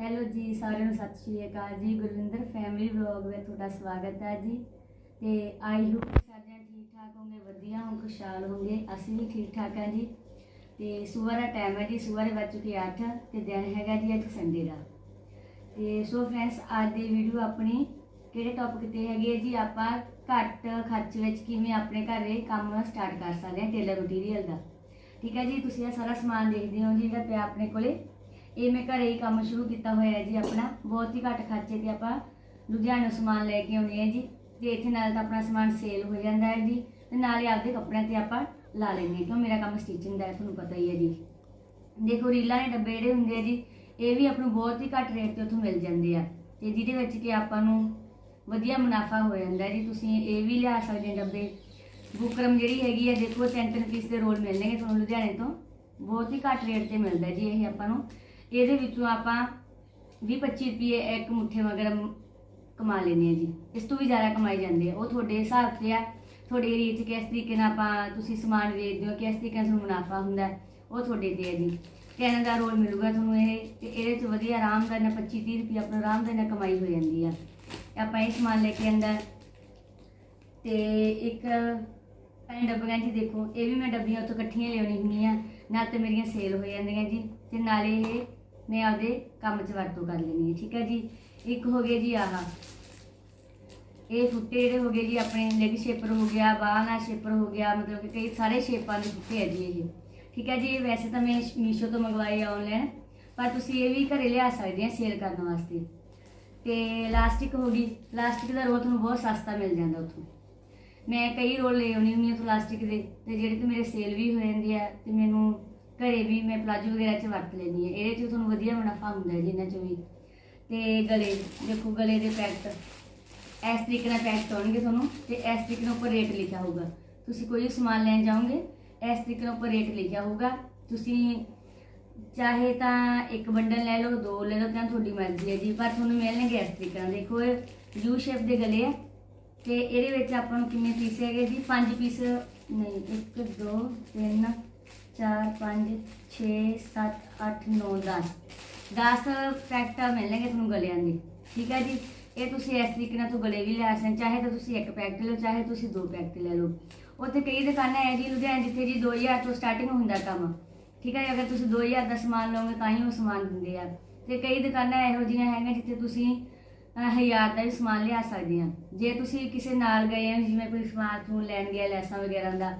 Hello ਜੀ, ਸਾਰਿਆਂ ਨੂੰ ਸਤਿ ਸ਼੍ਰੀ ਅਕਾਲ ਜੀ। ਗੁਰਵਿੰਦਰ ਫੈਮਿਲੀ ਵਲੌਗ ਵਿੱਚ ਤੁਹਾਡਾ ਸਵਾਗਤ ਹੈ ਜੀ। ਤੇ ਆਈ ਹੋਪ ਸਾਰਿਆਂ ਠੀਕ ਠਾਕ ਹੋਗੇ ਵਧੀਆ ਹੋਂ ਖੁਸ਼ਹਾਲ ਹੋਗੇ ਅਸੀਂ ਵੀ ਠੀਕ ਠਾਕ ਹਾਂ ਜੀ। ਤੇ ਸਵੇਰ ਦਾ ਟਾਈਮ ਹੈ ਜੀ, ਸਵੇਰੇ ਵੱਜ ਚੁੱਕੇ 8 ਤੇ ਦਿਨ ਹੈਗਾ ਜੀ ਅੱਜ ਸੰਡੇ ਦਾ। ਤੇ ਸੋ ਫਰੈਂਡਸ ਅੱਜ ਦੀ ਵੀਡੀਓ ਆਪਣੀ ਕਿਹੜੇ ਟੌਪਿਕ ਤੇ ਹੈਗੀ ਹੈ ਜੀ? ਆਪਾਂ ਘੱਟ ਖਰਚ ਵਿੱਚ ਕਿਵੇਂ ਆਪਣੇ ਘਰੇ ਕੰਮ ਸਟਾਰਟ ਕਰ ਸਕਦੇ ਹਾਂ ਟੇਲਰ ਮਟੀਰੀਅਲ ਦਾ। ਠੀਕ ਹੈ ਜੀ? ਤੁਸੀਂ ਇਹ ਸਾਰਾ ਸਮਾਨ ਦੇਖਦੇ ਹੋ ਜੀ, ਜਿਹੜਾ ਪਿਆ ਆਪਣੇ ਕੋਲੇ। ਇਹ ਮੈਂ ਘਰੇ ਹੀ ਕੰਮ ਸ਼ੁਰੂ ਕੀਤਾ ਹੋਇਆ ਹੈ ਜੀ ਆਪਣਾ। ਬਹੁਤ ਹੀ ਘੱਟ ਖਰਚੇ ਤੇ ਆਪਾਂ ਲੁਧਿਆਣੇ ਸਮਾਨ ਲੈ ਕੇ ਆਉਂਦੇ ਹਾਂ ਜੀ। ਤੇ ਇੱਥੇ ਨਾਲ ਤਾਂ ਆਪਣਾ ਸਮਾਨ ਸੇਲ ਹੋ ਜਾਂਦਾ ਹੈ ਜੀ। ਤੇ ਨਾਲ ਹੀ ਆਪਦੇ ਕੱਪੜਿਆਂ ਤੇ ਆਪਾਂ ਲਾ ਲੈਂਦੇ ਹਾਂ, ਕਿਉਂ ਮੇਰਾ ਕੰਮ ਸਟਿਚਿੰਗ ਦਾ ਹੈ, ਤੁਹਾਨੂੰ ਪਤਾ ਹੀ ਹੈ ਜੀ। ਦੇਖੋ, ਰੀਲਾਂ ਦੇ ਡੱਬੇ ਜਿਹੜੇ ਹੁੰਦੇ ਆ ਜੀ, ਇਹ ਵੀ ਆਪਾਂ ਨੂੰ ਬਹੁਤ ਹੀ ਘੱਟ ਰੇਟ ਤੇ ਉੱਥੋਂ ਮਿਲ ਜਾਂਦੇ ਆ। ਤੇ ਜਿਹਦੇ ਵਿੱਚ ਕਿ ਆਪਾਂ ਨੂੰ ਵਧੀਆ ਮੁਨਾਫਾ ਹੋ ਜਾਂਦਾ ਜੀ। ਤੁਸੀਂ ਇਹ ਵੀ ਲਿਆ ਸਕਦੇ ਹੋ ਡੱਬੇ। ਬੁਕਰਮ ਜਿਹੜੀ ਹੈਗੀ ਆ, ਦੇਖੋ 3-3 ਪੀਸ ਦੇ ਰੋਲ ਮਿਲਣਗੇ ਤੁਹਾਨੂੰ ਲੁਧਿਆਣੇ ਤੋਂ। ਬਹੁਤ ਹੀ ਘੱਟ ਰੇਟ ਤੇ ਮਿਲਦਾ ਜੀ, ਇਹ ਆਪਾਂ ਨੂੰ। ਇਹਦੇ ਵਿੱਚੋਂ ਆਪਾਂ 20-25 ਰੁਪਏ ਇੱਕ ਮੁੱਠੇ ਮਗਰ ਕਮਾ ਲੈਂਦੇ ਆ ਜੀ। ਇਸ ਤੋਂ ਵੀ ਜ਼ਿਆਦਾ ਕਮਾਈ ਜਾਂਦੇ ਆ। ਉਹ ਤੁਹਾਡੇ ਹਿਸਾਬ ਤੇ ਆ, ਤੁਹਾਡੇ ਏਰੀਏ 'ਚ ਕਿਸ ਤਰੀਕੇ ਨਾਲ ਆਪਾਂ ਤੁਸੀਂ ਸਮਾਨ ਵੇਚਦੇ ਹੋ, ਕਿਸ ਤਰੀਕੇ ਨਾਲ ਤੁਹਾਨੂੰ ਮੁਨਾਫਾ ਹੁੰਦਾ ਉਹ ਤੁਹਾਡੇ ਤੇ ਆ ਜੀ। ਤਿੰਨ ਦਾ ਰੋਲ ਮਿਲੂਗਾ ਤੁਹਾਨੂੰ ਇਹ, ਤੇ ਇਹਦੇ 'ਚ ਵਧੀਆ ਆਰਾਮ ਦਾ ਨਾ 25-30 ਰੁਪਏ ਆਪਣਾ ਆਰਾਮ ਦਾ ਨਾ ਕਮਾਈ ਹੋ ਜਾਂਦੀ ਆ। ਆਪਾਂ ਇਹ ਸਮਾਨ ਲੈ ਕੇ ਅੰਦਰ, ਤੇ ਇੱਕ ਐਂ ਡੱਬੀਆਂ ਜੀ ਦੇਖੋ, ਇਹ ਵੀ ਮੈਂ ਡੱਬੀਆਂ ਉੱਥੋਂ ਇਕੱਠੀਆਂ ਲਿਆਉਣੀ ਹੁੰਦੀਆਂ, ਨਾਲ ਤੇ ਮੇਰੀਆਂ ਸੇਲ ਹੋ ਜਾਂਦੀਆਂ ਜੀ, ਤੇ ਨਾਲੇ ਇਹ ਮੈਂ ਆਪਦੇ ਕੰਮ 'ਚ ਵਰਤੋਂ ਕਰ ਲੈਣੀ ਹੈ, ਠੀਕ ਹੈ ਜੀ? ਇੱਕ ਹੋ ਗਿਆ ਜੀ ਆਹ। ਇਹ ਫੁੱਟੇ ਜਿਹੜੇ ਹੋ ਗਏ ਜੀ, ਆਪਣੇ ਲੈਗ ਸ਼ੇਪਰ ਹੋ ਗਿਆ, ਬਾਹਾਂ ਦਾ ਸ਼ੇਪਰ ਹੋ ਗਿਆ, ਮਤਲਬ ਕਿ ਕਈ ਸਾਰੇ ਸ਼ੇਪਾਂ ਦੇ ਫੁੱਟੇ ਹੈ ਜੀ ਇਹ। ਠੀਕ ਹੈ ਜੀ ਵੈਸੇ ਤਾਂ ਮੈਂ ਮੀਸ਼ੋ ਤੋਂ ਮੰਗਵਾਏ ਆਨਲਾਈਨ ਪਰ ਤੁਸੀਂ ਇਹ ਵੀ ਘਰੇ ਲਿਆ ਸਕਦੇ ਆ ਸੇਲ ਕਰਨ ਵਾਸਤੇ। ਤੇ ਲਾਸਟਿਕ ਹੋ ਗਈ ਲਾਸਟਿਕ ਦਾ ਰੋਲ ਤੁਹਾਨੂੰ ਬਹੁਤ ਸਸਤਾ ਮਿਲ ਜਾਂਦਾ ਉੱਥੋਂ। ਮੈਂ ਕਈ ਰੋਲ ਲੈ ਆਉਣੀ ਹੁੰਦੀ ਹਾਂ ਪਲਾਸਟਿਕ ਦੇ, ਤੇ ਜਿਹੜੇ ਤੇ ਮੇਰੇ ਸੇਲ ਵੀ ਹੋ ਜਾਂਦੀ ਆ, ਤੇ ਮੈਨੂੰ ਘਰੇ ਵੀ ਮੈਂ ਪਲਾਜੋ ਵਗੈਰਾ 'ਚ ਵਰਤ ਲੈਂਦੀ ਹਾਂ। ਇਹਦੇ 'ਚ ਤੁਹਾਨੂੰ ਵਧੀਆ ਮੁਨਾਫਾ ਹੁੰਦਾ ਹੈ ਜਿੰਨਾਂ 'ਚ ਵੀ। ਤੇ ਗਲੇ, ਦੇਖੋ ਗਲੇ ਦੇ ਪੈਕਟ, ਇਸ ਤਰੀਕੇ ਨਾਲ ਪੈਕਟ ਹੋਣਗੇ ਤੁਹਾਨੂੰ ਤੇ ਇਸ ਤਰੀਕੇ ਨਾਲ ਉੱਪਰ ਰੇਟ ਲਿਖਿਆ ਹੋਊਗਾ। ਤੁਸੀਂ ਕੋਈ ਵੀ ਸਮਾਨ ਲੈਣ ਜਾਓਗੇ, ਇਸ ਤਰੀਕੇ ਨਾਲ ਉੱਪਰ ਰੇਟ ਲਿਖਿਆ ਹੋਊਗਾ। ਤੁਸੀਂ ਚਾਹੇ ਤਾਂ ਇੱਕ ਬੰਡਲ ਲੈ ਲਓ, ਦੋ ਲੈ ਲਓ, ਤਾਂ ਤੁਹਾਡੀ ਮਰਜ਼ੀ ਹੈ ਜੀ। ਪਰ ਤੁਹਾਨੂੰ ਮਿਲਣਗੇ ਇਸ ਤਰੀਕੇ ਨਾਲ। ਦੇਖੋ ਇਹ ਯੂ ਸ਼ੇਪ ਦੇ ਗਲੇ ਆ ਤੇ ਇਹਦੇ ਵਿੱਚ ਆਪਾਂ ਨੂੰ ਕਿੰਨੇ ਪੀਸ ਹੈਗੇ ਜੀ? ਪੰਜ ਪੀਸ ਨਹੀਂ 1 2 3 4 5 6 7 8 9 10 10 ਪੈਕਟ ਮਿਲਣਗੇ ਤੁਹਾਨੂੰ ਗਲਿਆਂ ਦੇ। ਠੀਕ ਹੈ ਜੀ? ਇਹ ਤੁਸੀਂ ਇਸ ਤਰੀਕੇ ਨਾਲ ਤੋਂ ਗਲੇ ਵੀ ਲਿਆ ਸਕਦੇ ਚਾਹੇ ਤਾਂ ਤੁਸੀਂ ਇੱਕ ਪੈਕਟ ਲਓ ਚਾਹੇ ਤੁਸੀਂ ਦੋ ਪੈਕਟ ਲੈ ਲਓ। ਉੱਥੇ ਕਈ ਦੁਕਾਨਾਂ ਹੈ ਜੀ ਲੁਧਿਆਣੇ ਜਿੱਥੇ ਜੀ 2000 ਤੋਂ ਸਟਾਰਟਿੰਗ ਹੁੰਦਾ ਕੰਮ। ਠੀਕ ਹੈ ਜੀ, ਅਗਰ ਤੁਸੀਂ 2000 ਦਾ ਸਮਾਨ ਲਓਗੇ ਤਾਂ ਹੀ ਉਹ ਸਮਾਨ ਦਿੰਦੇ ਆ। ਤੇ ਕਈ ਦੁਕਾਨਾਂ ਇਹੋ ਜਿਹੀਆਂ ਹੈਗੀਆਂ ਜਿੱਥੇ ਤੁਸੀਂ ਹਜ਼ਾਰ ਦਾ ਵੀ ਸਮਾਨ ਲਿਆ ਸਕਦੇ ਆ। ਜੇ ਤੁਸੀਂ ਕਿਸੇ ਨਾਲ ਗਏ ਹੋ ਜਿਵੇਂ ਕੋਈ ਸਮਾਨ ਤੋਂ ਲੈਣ ਗਿਆ ਲੈਸਾਂ ਵਗੈਰਾ ਦਾ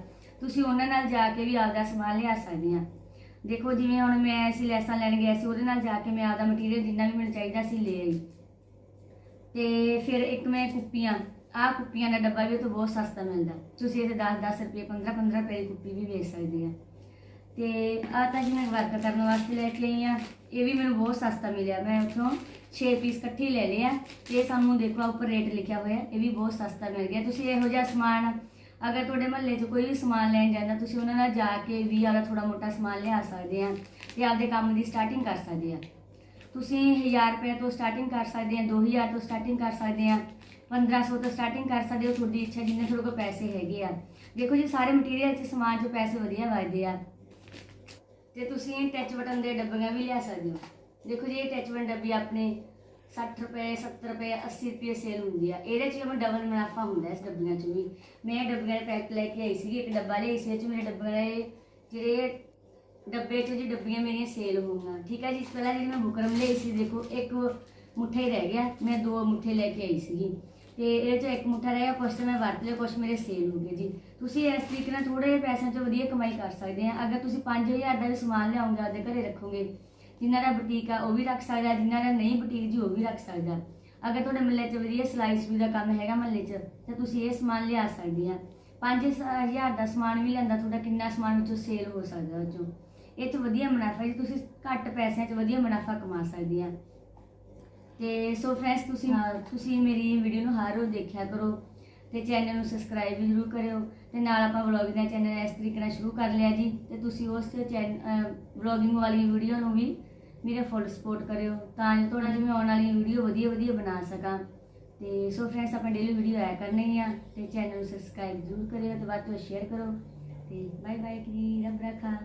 ਤੁਸੀਂ ਉਹਨਾਂ ਨਾਲ ਜਾ ਕੇ ਵੀ ਆਪਦਾ ਸਮਾਨ ਲਿਆ ਸਕਦੇ ਆ। ਦੇਖੋ ਜਿਵੇਂ ਹੁਣ ਮੈਂ ਅਸੀਂ ਲੈਸਾਂ ਲੈਣ ਗਿਆ ਸੀ, ਉਹਦੇ ਨਾਲ ਜਾ ਕੇ ਮੈਂ ਆਪਦਾ ਮਟੀਰੀਅਲ ਜਿੰਨਾ ਵੀ ਮੈਨੂੰ ਚਾਹੀਦਾ ਸੀ ਲੈ ਆਈ। ਤੇ ਫਿਰ ਇੱਕ ਮੈਂ ਕੁੱਪੀਆਂ, ਆਹ ਕੁੱਪੀਆਂ ਦਾ ਡੱਬਾ ਵੀ ਉਹ ਤੋਂ ਬਹੁਤ ਸਸਤਾ ਮਿਲਦਾ। ਤੁਸੀਂ ਇਹਦੇ 10-10 ਰੁਪਏ 15-15 ਰੁਪਏ ਦੀ ਕੁੱਪੀ ਵੀ ਵੇਚ ਸਕਦੇ ਆ। ਤੇ ਆਹ ਤਾਂ ਜੀ ਮੈਂ ਵਰਕ ਕਰਨ ਵਾਸਤੇ ਲੈ ਕੇ ਆਈ ਆ। ਇਹ ਵੀ ਮੈਨੂੰ ਬਹੁਤ ਸਸਤਾ ਮਿਲਿਆ। ਮੈਂ ਉੱਥੋਂ 6 ਪੀਸ ਇਕੱਠੇ ਲੈ ਲਏ ਆ। ਤੇ ਇਹ ਸਾਨੂੰ ਦੇਖੋ ਉੱਪਰ ਰੇਟ ਲਿਖਿਆ ਹੋਇਆ, ਇਹ ਵੀ ਬਹੁਤ ਸਸਤਾ ਮਿਲ ਗਿਆ। ਤੁਸੀਂ ਇਹੋ ਜਿਹਾ ਸਮਾਨ ਅਗਰ ਤੁਹਾਡੇ ਮਹੱਲੇ 'ਚ ਕੋਈ ਵੀ ਸਮਾਨ ਲੈਣ ਜਾਂਦਾ, ਤੁਸੀਂ ਉਹਨਾਂ ਨਾਲ ਜਾ ਕੇ ਵੀ ਆਪਦਾ ਥੋੜਾ ਮੋਟਾ ਸਮਾਨ ਲਿਆ ਸਕਦੇ ਆ ਤੇ ਆਪਦੇ ਕੰਮ ਦੀ ਸਟਾਰਟਿੰਗ ਕਰ ਸਕਦੇ ਆ। ਤੁਸੀਂ 1000 ਰੁਪਏ ਤੋਂ ਸਟਾਰਟਿੰਗ ਕਰ ਸਕਦੇ ਆ 2000 ਤੋਂ ਸਟਾਰਟਿੰਗ ਕਰ ਸਕਦੇ ਆ 1500 ਤੋਂ ਸਟਾਰਟਿੰਗ ਕਰ ਸਕਦੇ ਹੋ ਤੁਹਾਡੀ ਇੱਛਾ ਜਿੰਨੇ ਤੁਹਾਡੇ ਕੋਲ ਪੈਸੇ ਹੈਗੇ ਆ। ਦੇਖੋ ਜੀ, ਸਾਰੇ ਮਟੀਰੀਅਲ 'ਚ ਸਮਾਨ 'ਚ ਪੈਸੇ ਵਧੀਆ ਵੱਜਦੇ ਆ। ਤੇ ਤੁਸੀਂ ਟੱਚ ਬਟਨ ਦੇ ਡੱਬੀਆਂ ਵੀ ਲਿਆ ਸਕਦੇ ਹੋ। ਦੇਖੋ ਜੀ, ਇਹ ਟੱਚ ਬਟਨ ਡੱਬੀ ਆਪਣੇ 60 ਰੁਪਏ 70 ਰੁਪਏ 80 ਰੁਪਏ ਸੇਲ ਹੁੰਦੀ ਆ। ਇਹਦੇ 'ਚ ਜਿਵੇਂ ਡਬਲ ਮੁਨਾਫਾ ਹੁੰਦਾ ਇਸ ਡੱਬੀਆਂ 'ਚ ਵੀ। ਮੈਂ ਇਹ ਡੱਬੀਆਂ ਦੇ ਪੈਕਟ ਲੈ ਕੇ ਆਈ ਸੀਗੀ, ਇੱਕ ਡੱਬਾ ਲਈ ਸੀ ਇਹ 'ਚ ਮੇਰੇ ਡੱਬੇ ਦੇ ਜਿਹੜੇ ਡੱਬੇ 'ਚ ਜੀ ਡੱਬੀਆਂ ਮੇਰੀਆਂ ਸੇਲ ਹੋਊਗੀਆਂ। ਠੀਕ ਹੈ ਜੀ, ਇਸ ਪਹਿਲਾਂ ਜਿਹੜੀ ਮੈਂ ਬੁਕਰਮ ਲਈ ਸੀ, ਦੇਖੋ, ਇੱਕ ਮੁੱਠਾ ਹੀ ਰਹਿ ਗਿਆ, ਮੈਂ ਦੋ ਮੁੱਠੇ ਲੈ ਕੇ ਆਈ ਸੀਗੀ। ਤੇ ਇਹਦੇ 'ਚ ਇੱਕ ਮੁੱਠਾ ਰਹਿ ਗਿਆ, ਕੁਛ ਤਾਂ ਮੈਂ ਵਰਤ ਲਿਆ, ਕੁਛ ਮੇਰੇ ਸੇਲ ਹੋ ਗਏ ਜੀ। ਤੁਸੀਂ ਇਸ ਤਰੀਕੇ ਨਾਲ ਥੋੜੇ ਜਿਹੇ ਪੈਸਿਆਂ 'ਚ ਵਧੀਆ ਕਮਾਈ ਕਰ ਸਕਦੇ ਆ। ਅਗਰ ਤੁਸੀਂ 5000 ਦਾ ਵੀ ਸਮਾਨ ਲਿਆਉਂਗੇ ਆਪਣੇ ਘਰੇ ਰੱਖੋਗੇ ਜਿਨ੍ਹਾਂ ਦਾ ਬੁਟੀਕ ਆ ਉਹ ਵੀ ਰੱਖ ਸਕਦਾ ਜਿਨ੍ਹਾਂ ਦਾ ਨਹੀਂ ਬੁਟੀਕ ਜੀ ਉਹ ਵੀ ਰੱਖ ਸਕਦਾ। ਅਗਰ ਤੁਹਾਡੇ ਮੱਲੇ 'ਚ ਵਧੀਆ ਸਿਲਾਈ ਸੂਈ ਦਾ ਕੰਮ ਹੈਗਾ ਮੱਲੇ 'ਚ ਤਾਂ ਤੁਸੀਂ ਇਹ ਸਮਾਨ ਲਿਆ ਸਕਦੇ ਆ। 5000 ਦਾ ਸਮਾਨ ਵੀ ਲੈਂਦਾ ਤੁਹਾਡਾ ਕਿੰਨਾ ਸਮਾਨ ਵਿੱਚੋਂ ਸੇਲ ਹੋ ਸਕਦਾ ਉਹ 'ਚੋਂ ਇਹ 'ਚ ਵਧੀਆ ਮੁਨਾਫਾ ਜੀ ਤੁਸੀਂ ਘੱਟ ਪੈਸਿਆਂ 'ਚ ਵਧੀਆ ਮੁਨਾਫਾ ਕਮਾ ਸਕਦੇ ਆ। ਤੇ ਸੋ ਫਰੈਂਡਸ ਤੁਸੀਂ ਤੁਸੀਂ ਮੇਰੀ ਵੀਡੀਓ ਨੂੰ ਹਰ ਰੋਜ਼ ਦੇਖਿਆ ਕਰੋ ਤੇ ਚੈਨਲ ਨੂੰ ਸਬਸਕ੍ਰਾਈਬ ਵੀ ਜ਼ਰੂਰ ਕਰਿਓ ਤੇ ਨਾਲ ਆਪਾਂ ਵਲੌਗਿੰਗ ਦਾ ਚੈਨਲ ਇਸ ਤਰੀਕੇ ਨਾਲ ਸ਼ੁਰੂ ਕਰ ਲਿਆ ਜੀ ਤੇ ਤੁਸੀਂ ਉਸ ਚੈਨਲ ਵਲੌਗਿੰਗ ਵਾਲੀ ਵੀਡੀਓ ਨੂੰ ਵੀ ਮੇਰੇ ਫੁੱਲ ਸਪੋਰਟ ਕਰਿਓ, ਤਾਂ ਜੋ ਤੁਹਾਡਾ ਜਿਵੇਂ ਆਉਣ ਵਾਲੀ ਵੀਡੀਓ ਵਧੀਆ ਵਧੀਆ ਬਣਾ ਸਕਾਂ। ਤੇ ਸੋ ਫਰੈਂਡਸ ਆਪਾਂ ਡੇਲੀ ਵੀਡੀਓ ਆਇਆ ਕਰਨੀ ਆ, ਤੇ ਚੈਨਲ ਨੂੰ ਸਬਸਕ੍ਰਾਈਬ ਜ਼ਰੂਰ ਕਰਿਓ ਤੇ ਬਾਅਦ ਵਿੱਚ ਸ਼ੇਅਰ ਕਰੋ। ਤੇ ਬਾਏ ਬਾਏ ਕੀ ਰੱਬ ਰੱਖਾ।